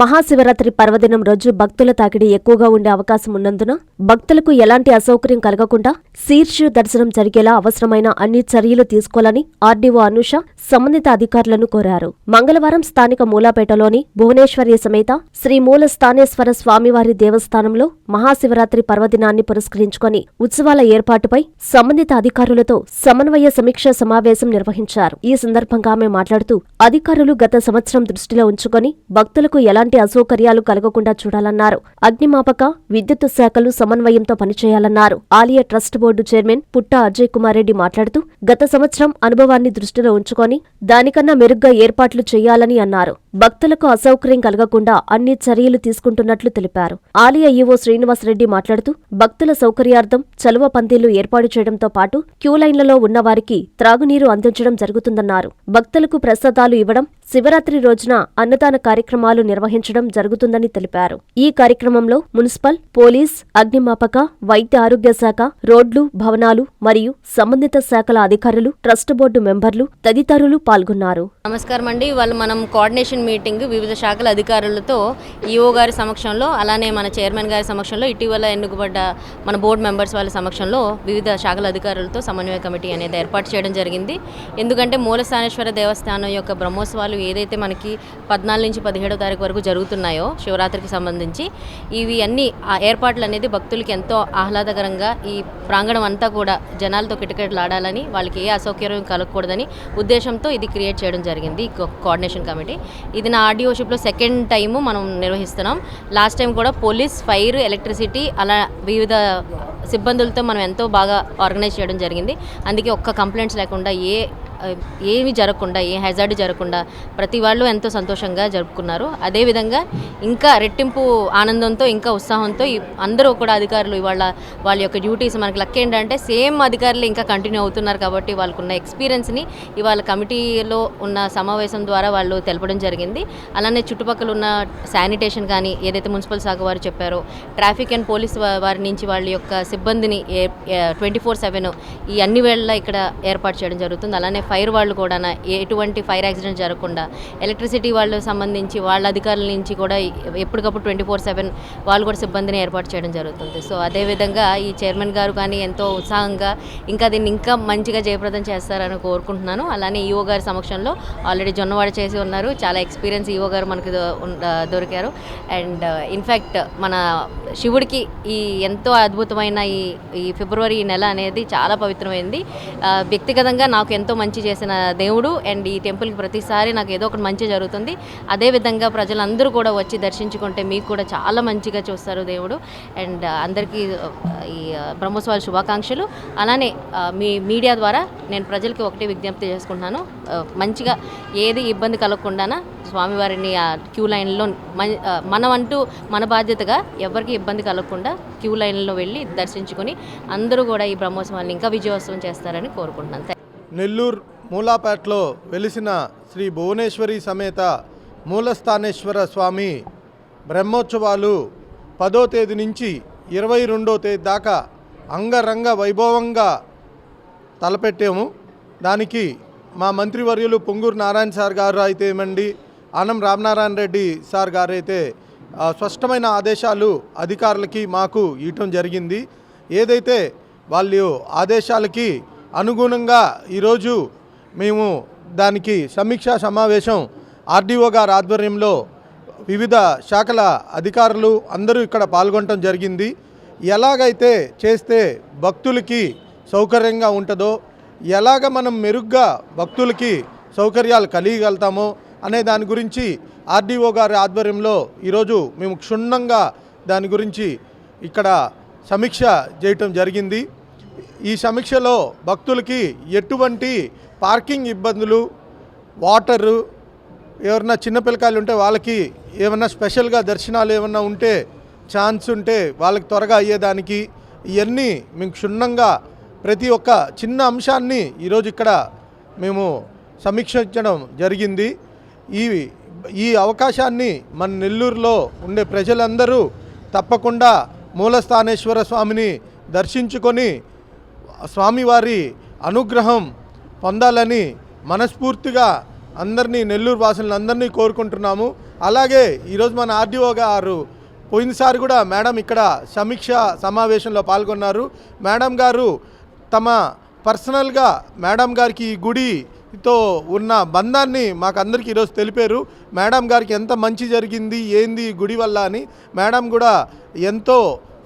మహాశివరాత్రి పర్వదినం రోజు భక్తుల తాకిడి ఎక్కువగా ఉండే అవకాశం ఉన్నందున భక్తులకు ఎలాంటి అసౌకర్యం కలగకుండా శీర్ష దర్శనం జరిగేలా అవసరమైన అన్ని చర్యలు తీసుకోవాలని ఆర్డీఓ అనుష సంబంధిత అధికారులను కోరారు. మంగళవారం స్థానిక మూలాపేటలోని భువనేశ్వరి సమేత శ్రీ మూల స్థానేశ్వర స్వామివారి దేవస్థానంలో మహాశివరాత్రి పర్వదినాన్ని పురస్కరించుకొని ఉత్సవాల ఏర్పాటుపై సంబంధిత అధికారులతో సమన్వయ సమీక్ష సమావేశం నిర్వహించారు. ఈ సందర్భంగా ఆమె మాట్లాడుతూ అధికారులు గత సంవత్సరం దృష్టిలో ఉంచుకొని భక్తులకు ఎలాంటి అసౌకర్యాలు కలగకుండా చూడాలన్నారు. అగ్నిమాపక విద్యుత్ శాఖలు సమన్వయంతో పనిచేయాలన్నారు. ఆలయ ట్రస్ట్ బోర్డు చైర్మన్ పుట్ట అజయ్ కుమార్ రెడ్డి మాట్లాడుతూ గత సంవత్సరం అనుభవాన్ని దృష్టిలో ఉంచుకొని దానికన్నా మెరుగ్గా ఏర్పాట్లు చేయాలని అన్నారు. భక్తులకు అసౌకర్యం కలగకుండా అన్ని చర్యలు తీసుకుంటున్నట్లు తెలిపారు. ఆలయ ఈవో శ్రీనివాసరెడ్డి మాట్లాడుతూ భక్తుల సౌకర్యార్థం చలువ పందిళ్ళు ఏర్పాటు చేయడంతో పాటు క్యూ లైన్లలో త్రాగునీరు అందించడం జరుగుతుందన్నారు. భక్తులకు ప్రసాదాలు ఇవ్వడం శివరాత్రి రోజున అన్నదాన కార్యక్రమాలు నిర్వహించడం జరుగుతుందని తెలిపారు. ఈ కార్యక్రమంలో మున్సిపల్ పోలీస్ అగ్నిమాపక వైద్య ఆరోగ్య శాఖ రోడ్లు భవనాలు మరియు సంబంధిత శాఖల అధికారులు ట్రస్ట్ బోర్డు మెంబర్లు తదితరులు పాల్గొన్నారు. నమస్కారం అండి వాళ్ళు మనం కోఆర్డినేషన్ మీటింగ్ వివిధ శాఖల అధికారులతో ఈఓ గారి సమక్షంలో అలానే మన చైర్మన్ గారి సమక్షంలో ఇటీవల ఎన్నుకబడ్డ మన బోర్డు మెంబర్స్ వాళ్ళ సమక్షంలో వివిధ శాఖల అధికారులతో సమన్వయ కమిటీ అనేది ఏర్పాటు చేయడం జరిగింది. ఎందుకంటే మూలస్థానేశ్వర దేవస్థానం యొక్క బ్రహ్మోత్సవాలు ఏదైతే మనకి పద్నాలుగు నుంచి పదిహేడో తారీఖు వరకు జరుగుతున్నాయో శివరాత్రికి సంబంధించి ఇవి అన్ని ఏర్పాట్లు అనేది భక్తులకి ఎంతో ఆహ్లాదకరంగా ఈ ప్రాంగణం అంతా కూడా జనాలతో కిటకిటలాడాలని వాళ్ళకి ఏ అసౌకర్యం కలగకూడదని ఉద్దేశంతో ఇది క్రియేట్ చేయడం జరిగింది కో- కోఆర్డినేషన్ కమిటీ. ఇది నా ఆడియోషిప్లో సెకండ్ టైము మనం నిర్వహిస్తున్నాం. లాస్ట్ టైం కూడా పోలీస్ ఫైర్ ఎలక్ట్రిసిటీ అలా వివిధ సిబ్బందులతో మనం ఎంతో బాగా ఆర్గనైజ్ చేయడం జరిగింది. అందుకే ఒక్క కంప్లైంట్స్ లేకుండా ఏ ఏమి జరగకుండా ఏ హెజార్డ్ జరగకుండా ప్రతి వాళ్ళు ఎంతో సంతోషంగా జరుపుకున్నారు. అదేవిధంగా ఇంకా రెట్టింపు ఆనందంతో ఇంకా ఉత్సాహంతో అందరూ కూడా అధికారులు ఇవాళ వాళ్ళ యొక్క డ్యూటీస్ మనకి లక్ ఏంటంటే సేమ్ అధికారులు ఇంకా కంటిన్యూ అవుతున్నారు కాబట్టి వాళ్ళకున్న ఎక్స్పీరియన్స్ని ఇవాళ కమిటీలో ఉన్న సమావేశం ద్వారా వాళ్ళు తెలపడం జరిగింది. అలానే చుట్టుపక్కల ఉన్న శానిటేషన్ కానీ ఏదైతే మున్సిపల్ శాఖ వారు చెప్పారో ట్రాఫిక్ అండ్ పోలీస్ వారి నుంచి వాళ్ళ యొక్క సిబ్బందిని ట్వంటీ ఫోర్ సెవెన్ ఈ అన్ని వేళ ఇక్కడ ఏర్పాటు చేయడం జరుగుతుంది. అలానే ఫైర్ వాళ్ళు కూడా ఎటువంటి ఫైర్ యాక్సిడెంట్ జరగకుండా ఎలక్ట్రిసిటీ వాళ్ళు సంబంధించి వాళ్ళ అధికారుల నుంచి కూడా ఎప్పటికప్పుడు ట్వంటీ ఫోర్ సెవెన్ వాళ్ళు కూడా సిబ్బందిని ఏర్పాటు చేయడం జరుగుతుంది. సో అదేవిధంగా ఈ చైర్మన్ గారు కానీ ఎంతో ఉత్సాహంగా ఇంకా దీన్ని ఇంకా మంచిగా జయప్రదం చేస్తారని కోరుకుంటున్నాను. అలానే ఈఓ గారి సమక్షంలో ఆల్రెడీ జొన్నవాడ చేసి ఉన్నారు. చాలా ఎక్స్పీరియన్స్ ఈఓ గారు మనకు దొరికారు. అండ్ ఇన్ఫ్యాక్ట్ మన శివుడికి ఈ ఎంతో అద్భుతమైన ఈ ఈ ఫిబ్రవరి నెల అనేది చాలా పవిత్రమైంది. వ్యక్తిగతంగా నాకు ఎంతో మంచి చేసిన దేవుడు. అండ్ ఈ టెంపుల్కి ప్రతిసారి నాకు ఏదో ఒకటి మంచి జరుగుతుంది. అదేవిధంగా ప్రజలందరూ కూడా వచ్చి దర్శించుకుంటే మీకు కూడా చాలా మంచిగా చూస్తారు దేవుడు. అండ్ అందరికీ ఈ బ్రహ్మోత్సవాల శుభాకాంక్షలు. అలానే మీ మీడియా ద్వారా నేను ప్రజలకి ఒకటే విజ్ఞప్తి చేసుకుంటున్నాను. మంచిగా ఏది ఇబ్బంది కలగకుండా స్వామివారిని ఆ క్యూ లైన్లో మన మనం అంటూ మన బాధ్యతగా ఎవరికి ఇబ్బంది కలగకుండా క్యూ లైన్లో వెళ్ళి దర్శించుకొని అందరూ కూడా ఈ బ్రహ్మోత్సవాన్ని ఇంకా విజయోత్సవం చేస్తారని కోరుకుంటున్నాను. నెల్లూరు మూలాపేటలో వెలిసిన శ్రీ భువనేశ్వరి సమేత మూలస్థానేశ్వర స్వామి బ్రహ్మోత్సవాలు పదో తేదీ నుంచి ఇరవై రెండో తేదీ దాకా అంగరంగ వైభవంగా తలపెట్టాము. దానికి మా మంత్రివర్యులు పొంగూరు నారాయణ సార్ గారు అయితే ఏమండి ఆనం రామనారాయణ రెడ్డి సార్ గారు అయితే స్పష్టమైన ఆదేశాలు అధికారులకి మాకు ఇవ్వటం జరిగింది. ఏదైతే వాళ్ళు ఆదేశాలకి అనుగుణంగా ఈరోజు మేము దానికి సమీక్షా సమావేశం ఆర్డీఓ గారి ఆధ్వర్యంలో వివిధ శాఖల అధికారులు అందరూ ఇక్కడ పాల్గొనటం జరిగింది. ఎలాగైతే చేస్తే భక్తులకి సౌకర్యంగా ఉంటుందో ఎలాగ మనం మెరుగ్గా భక్తులకి సౌకర్యాలు కలిగలుగుతామో అనే దాని గురించి ఆర్డీఓ గారి ఆధ్వర్యంలో ఈరోజు మేము క్షుణ్ణంగా దాని గురించి ఇక్కడ సమీక్ష చేయటం జరిగింది. ఈ సమీక్షలో భక్తులకి ఎటువంటి పార్కింగ్ ఇబ్బందులు వాటరు ఎవరన్నా చిన్నపిల్లకాయలు ఉంటే వాళ్ళకి ఏమన్నా స్పెషల్గా దర్శనాలు ఏమన్నా ఉంటే ఛాన్స్ ఉంటే వాళ్ళకి త్వరగా అయ్యేదానికి ఇవన్నీ మేము క్షుణ్ణంగా ప్రతి ఒక్క చిన్న అంశాన్ని ఈరోజు ఇక్కడ మేము సమీక్షించడం జరిగింది. ఈ ఈ అవకాశాన్ని మన నెల్లూరులో ఉండే ప్రజలందరూ తప్పకుండా మూలస్థానేశ్వర స్వామిని దర్శించుకొని స్వామివారి అనుగ్రహం పొందాలని మనస్ఫూర్తిగా అందరినీ నెల్లూరు వాసులను అందరినీ కోరుకుంటున్నాము. అలాగే ఈరోజు మన ఆర్డీఓ గారు పోయినసారి కూడా మేడం ఇక్కడ సమీక్ష సమావేశంలో పాల్గొన్నారు. మేడం గారు తమ పర్సనల్గా మేడం గారికి ఈ తో ఉన్న బంధాన్ని మాకు అందరికీ ఈరోజు తెలిపారు. మేడం గారికి ఎంత మంచి జరిగింది ఏంది గుడి వల్ల అని మేడం కూడా ఎంతో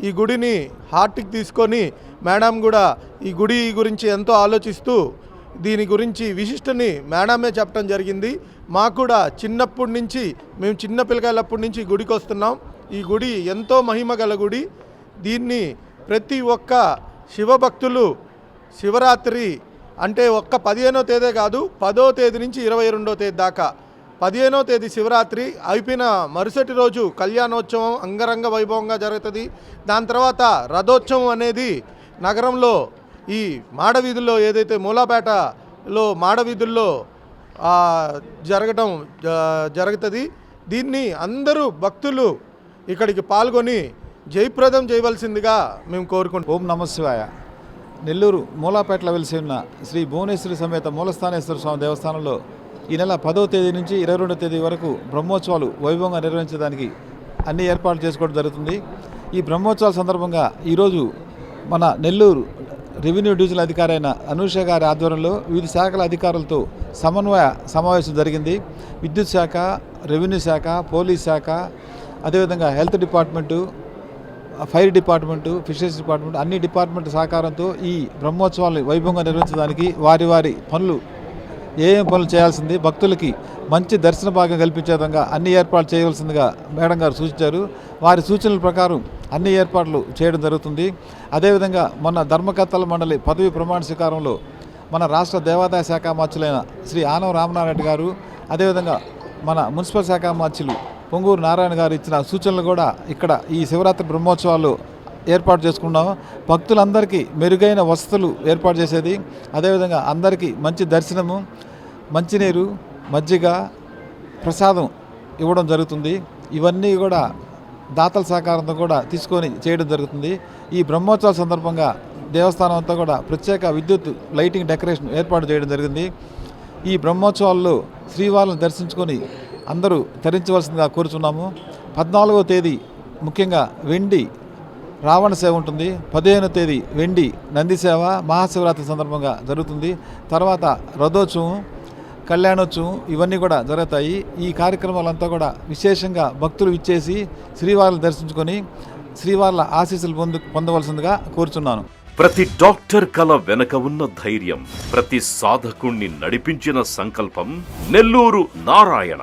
ఈ గుడిని హార్ట్కి తీసుకొని మేడం కూడా ఈ గుడి గురించి ఎంతో ఆలోచిస్తూ దీని గురించి విశిష్టని మేడమే చెప్పడం జరిగింది. మాకు కూడా చిన్నప్పటి నుంచి మేము చిన్న పిల్లకాయలప్పటి నుంచి గుడికి వస్తున్నాం. ఈ గుడి ఎంతో మహిమ గల గుడి. దీన్ని ప్రతి ఒక్క శివభక్తులు శివరాత్రి అంటే ఒక్క పదిహేనో తేదీ కాదు పదో తేదీ నుంచి ఇరవై రెండో తేదీ దాకా. పదిహేనో తేదీ శివరాత్రి అయిపోయిన మరుసటి రోజు కళ్యాణోత్సవం అంగరంగ వైభవంగా జరుగుతుంది. దాని తర్వాత రథోత్సవం అనేది నగరంలో ఈ మాడవీధుల్లో ఏదైతే మూలాపేటలో మాడవీధుల్లో జరగటం జ- జరుగుతుంది. దీన్ని అందరూ భక్తులు ఇక్కడికి పాల్గొని జయప్రదం చేయవలసిందిగా మేము కోరుకుంటాం ఓం నమశివాయ నెల్లూరు మూలాపేటలో వెలిసి ఉన్న శ్రీ భువనేశ్వరి సమేత మూలస్థానేశ్వర స్వామి దేవస్థానంలో ఈ నెల పదో తేదీ నుంచి ఇరవై రెండో తేదీ వరకు బ్రహ్మోత్సవాలు వైభవంగా నిర్వహించడానికి అన్ని ఏర్పాట్లు చేసుకోవడం జరుగుతుంది. ఈ బ్రహ్మోత్సవాల సందర్భంగా ఈరోజు మన నెల్లూరు రెవెన్యూ డివిజన్ అధికారి అయిన అనూష గారి ఆధ్వర్యంలో వివిధ శాఖల అధికారులతో సమన్వయ సమావేశం జరిగింది. విద్యుత్ శాఖ రెవెన్యూ శాఖ పోలీస్ శాఖ అదేవిధంగా health department fire department fisheries department అన్ని డిపార్ట్మెంట్ సహకారంతో ఈ బ్రహ్మోత్సవాలు వైభవంగా నిర్వహించడానికి వారి వారి పనులు ఏమేమి ఏం పనులు చేయాల్సింది భక్తులకి మంచి దర్శన భాగం కల్పించే విధంగా అన్ని ఏర్పాట్లు చేయవలసిందిగా మేడం గారు సూచించారు. వారి సూచనల ప్రకారం అన్ని ఏర్పాట్లు చేయడం జరుగుతుంది. అదేవిధంగా మొన్న ధర్మకర్తల మండలి పదవి ప్రమాణ స్వీకారంలో మన రాష్ట్ర దేవాదాయ శాఖ మార్చులైన శ్రీ ఆనవ రామనారాయణ గారు అదేవిధంగా మన మున్సిపల్ శాఖ మార్చులు పొంగూరు నారాయణ గారు ఇచ్చిన సూచనలు కూడా ఇక్కడ ఈ శివరాత్రి బ్రహ్మోత్సవాలు ఏర్పాటు చేసుకున్నాం భక్తులందరికీ మెరుగైన వసతులు ఏర్పాటు చేసేది. అదేవిధంగా అందరికీ మంచి దర్శనము మంచినీరు మజ్జిగ ప్రసాదం ఇవ్వడం జరుగుతుంది. ఇవన్నీ కూడా దాతల సహకారంతో కూడా తీసుకొని చేయడం జరుగుతుంది. ఈ బ్రహ్మోత్సవాల సందర్భంగా దేవస్థానం అంతా కూడా ప్రత్యేక విద్యుత్ లైటింగ్ డెకరేషన్ ఏర్పాటు చేయడం జరిగింది. ఈ బ్రహ్మోత్సవాల్లో శ్రీవారిని దర్శించుకొని అందరూ తరించవలసిందిగా కోరుచున్నాము. పద్నాలుగో తేదీ ముఖ్యంగా వెండి రావణ సేవ ఉంటుంది. పదిహేనో తేదీ వెండి నంది సేవ మహాశివరాత్రి సందర్భంగా జరుగుతుంది. తర్వాత రథోత్సవం కళ్యాణోత్సవం ఇవన్నీ కూడా జరుగుతాయి. ఈ కార్యక్రమాలంతా కూడా విశేషంగా భక్తులు ఇచ్చేసి శ్రీవారిని దర్శించుకొని శ్రీవార్ల ఆశీస్సులు పొందు పొందవలసిందిగా కోరుచున్నాను. ప్రతి డాక్టర్ కల వెనక ఉన్న ధైర్యం ప్రతి సాధకుణ్ణి నడిపించిన సంకల్పం నెల్లూరు నారాయణ.